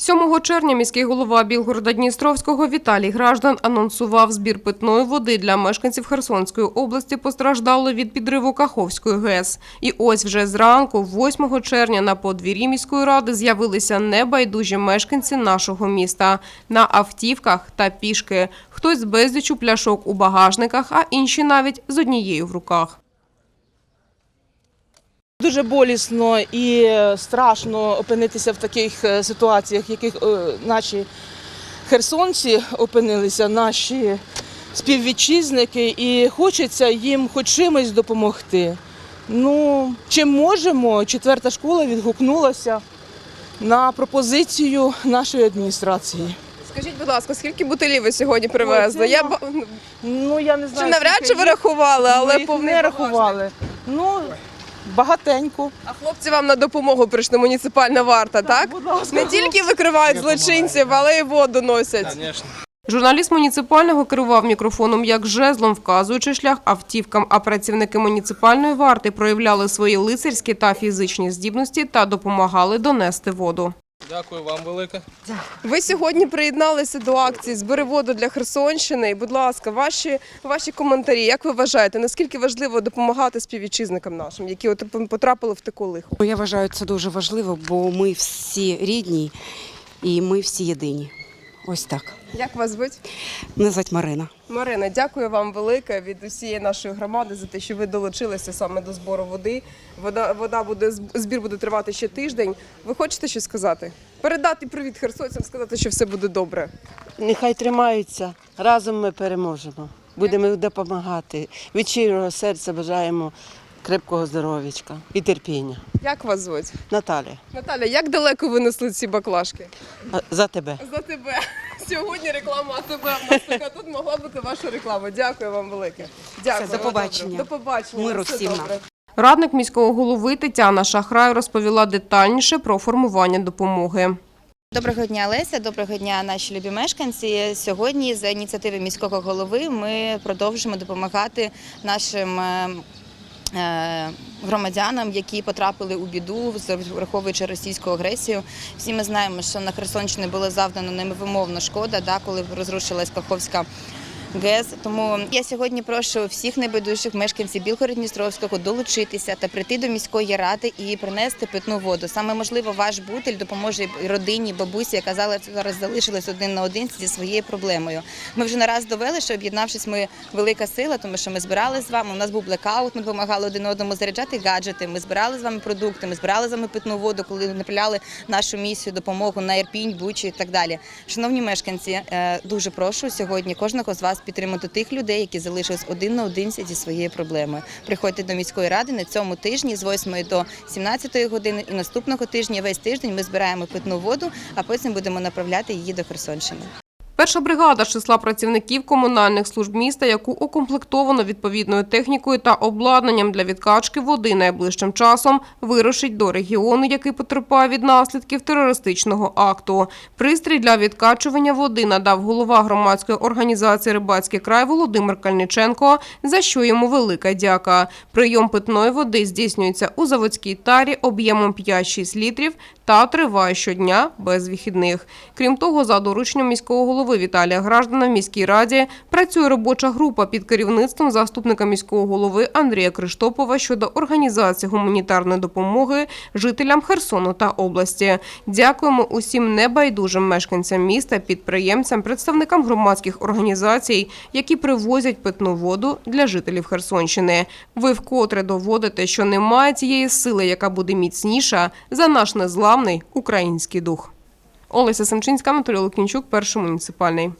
7 червня міський голова Білгорода Дністровського Віталій Граждан анонсував збір питної води для мешканців Херсонської області постраждали від підриву Каховської ГЕС. І ось вже зранку, 8 червня, на подвір'ї міської ради з'явилися небайдужі мешканці нашого міста на автівках та пішки. Хтось з безлічу пляшок у багажниках, а інші навіть з однією в руках. Дуже болісно і е, страшно опинитися в таких е, ситуаціях, в яких е, наші херсонці опинилися, наші співвітчизники, і хочеться їм хоч чимось допомогти. Ну, чим можемо, четверта школа відгукнулася на пропозицію нашої адміністрації. Скажіть, будь ласка, скільки бутилів ви сьогодні привезли? Ой, Я Ну, я не знаю. чи навряд чи ви рахували, але Ми їх повний не рахували. Ну, багатенько. А хлопці вам на допомогу прийшли, муніципальна варта, так? Будь ласка. Не тільки викривають злочинців, але й воду носять. Звісно. Журналіст муніципального керував мікрофоном як жезлом, вказуючи шлях автівкам, а працівники муніципальної варти проявляли свої лицарські та фізичні здібності та допомагали донести воду. Дякую вам велике. Ви сьогодні приєдналися до акції «Збери воду для Херсонщини. І, будь ласка, ваші, ваші коментарі. Як ви вважаєте, наскільки важливо допомагати співвітчизникам нашим, які от потрапили в таку лихо? Ну, Я вважаю це дуже важливо, бо ми всі рідні і ми всі єдині. Ось так. Як вас звуть? Мене звуть Марина. Марина, дякую вам велике від усієї нашої громади за те, що ви долучилися саме до збору води. Вода, вода буде збір буде тривати ще тиждень. Ви хочете щось сказати? Передати привіт херсонцям, сказати, що все буде добре. Нехай тримаються. Разом ми переможемо. Будемо допомагати. Від щирого серця бажаємо крепкого здоров'ячка і терпіння. Як вас звуть? Наталя, Наталя, як далеко ви несли ці баклажки? а- за тебе. За тебе. Сьогодні реклама АТБ. Нас така тут могла бути ваша реклама. Дякую вам велике. Дякую. Все, до побачення. До побачення. Миру Все всім нам. добре. Радник міського голови Тетяна Шахрай розповіла детальніше про формування допомоги. Доброго дня, Леся. Доброго дня, наші любі мешканці. Сьогодні, за ініціативи міського голови, ми продовжимо допомагати нашим. е, Громадянам, які потрапили у біду, враховуючи російську агресію, всі ми знаємо, що на Херсонщині була завдана невимовна шкода, да, коли розрушилась Каховська ГЕС. Тому я сьогодні прошу всіх небайдужих мешканців Білгород-Дністровського долучитися та прийти до міської ради і принести питну воду. Саме можливо, ваш бутиль допоможе родині, бабусі, яка зараз залишилась один на один зі своєю проблемою. Ми вже не раз довели, що об'єднавшись, ми велика сила, тому що ми збирали з вами. У нас був блекаут, ми допомагали один одному заряджати гаджети. Ми збирали з вами продукти, ми збирали з вами питну воду, коли направляли нашу місію, допомогу на Ірпінь, Бучі і так далі. Шановні мешканці, е, дуже прошу сьогодні кожного з вас підтримати тих людей, які залишились один на одинці зі своєю проблемою. Приходьте до міської ради на цьому тижні з 8 до 17 години. І наступного тижня весь тиждень ми збираємо питну воду, а потім будемо направляти її до Херсонщини. Перша бригада з числа працівників комунальних служб міста, яку укомплектовано відповідною технікою та обладнанням для відкачки води найближчим часом, вирушить до регіону, який потерпає від наслідків терористичного акту. Пристрій для відкачування води надав голова громадської організації Рибацький край Володимир Кальниченко, за що йому велика дяка. Прийом питної води здійснюється у заводській тарі об'ємом 5-6 літрів та триває щодня без вихідних. Крім того, за дорученням міського голови Віталія Граждана в міській раді працює робоча група під керівництвом заступника міського голови Андрія Криштопова щодо організації гуманітарної допомоги жителям Херсону та області. Дякуємо усім небайдужим мешканцям міста, підприємцям, представникам громадських організацій, які привозять питну воду для жителів Херсонщини. Ви вкотре доводите, що немає тієї сили, яка буде міцніша за наш незламний український дух. Олеся Семчинська, Анатолій Лукінчук, перший муніципальний.